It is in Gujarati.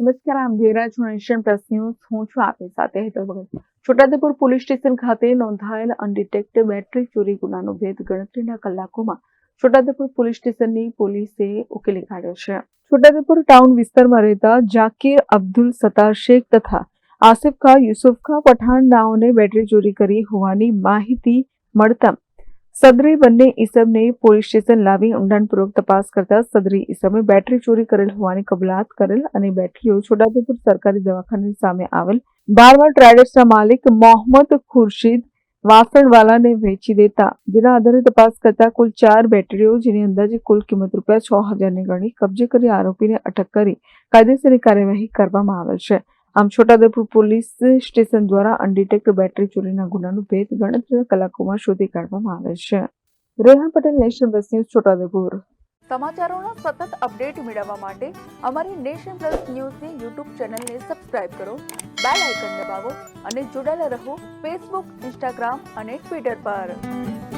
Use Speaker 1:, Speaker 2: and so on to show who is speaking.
Speaker 1: નમસ્કાર આમ છો નેશન પ્લસ હું છું આપની સાથે હેતલ ભગત છોટાઉદેપુર પોલીસ સ્ટેશન ખાતે નોંધાયેલ અનડિટેક્ટ બેટરી ચોરી ગુનાનો ભેદ ગણતરીના કલાકોમાં છોટાઉદેપુર પોલીસ સ્ટેશનની પોલીસે ઉકેલી કાઢ્યો છે. છોટાઉદેપુર ટાઉન વિસ્તારમાં રહેતા જાકીર અબ્દુલ સત્તાર શેખ તથા આસિફ ખા યુસુફ ખા પઠાણ નાઓને બેટરી ચોરી કરી હોવાની માહિતી મળતા સદરી બંને ઈસમને પોલીસ સ્ટેશન લાવી ઊંડાણપૂર્વક તપાસ કરતા સદરી ઈસમે બેટરી ચોરી કરેલ હોવાની કબૂલાત કરેલ અને બેટરીઓ છોટાઉદેપુર સરકારી દવાખાનાની સામે આવેલ. બારમા ટ્રેડર્સના માલિક મોહમ્મદ ખુરશીદ વાસણવાલાને વેચી દેતા, જેના આધારે તપાસ કરતા કુલ ચાર બેટરીઓ, જેની અંદાજે કુલ કિંમત રૂપિયા છ હજારની ગણી કબજે કરી આરોપીને અટક કરી કાયદેસરની કાર્યવાહી કરવામાં આવેલ છે. આમ છોટાઉદેપુર પોલીસ સ્ટેશન દ્વારા અનડિટેક્ટ બેટરી ચોરીના ગુનાનું ભેદ ગણતરીના કલાકોમાં શોધી કાઢવામાં આવે છે. Rehan Patel, Nation Plus News, Chhotaudepur. સમાચારોના સતત અપડેટ મેળવવા માટે અમારી નેશન પ્લસ ન્યૂઝની યુટ્યુબ ચેનલને સબસ્ક્રાઇબ કરો, બેલ આઇકન દબાવો અને જોડાયેલા રહો ફેસબુક, ઇન્સ્ટાગ્રામ અને ટ્વિટર પર.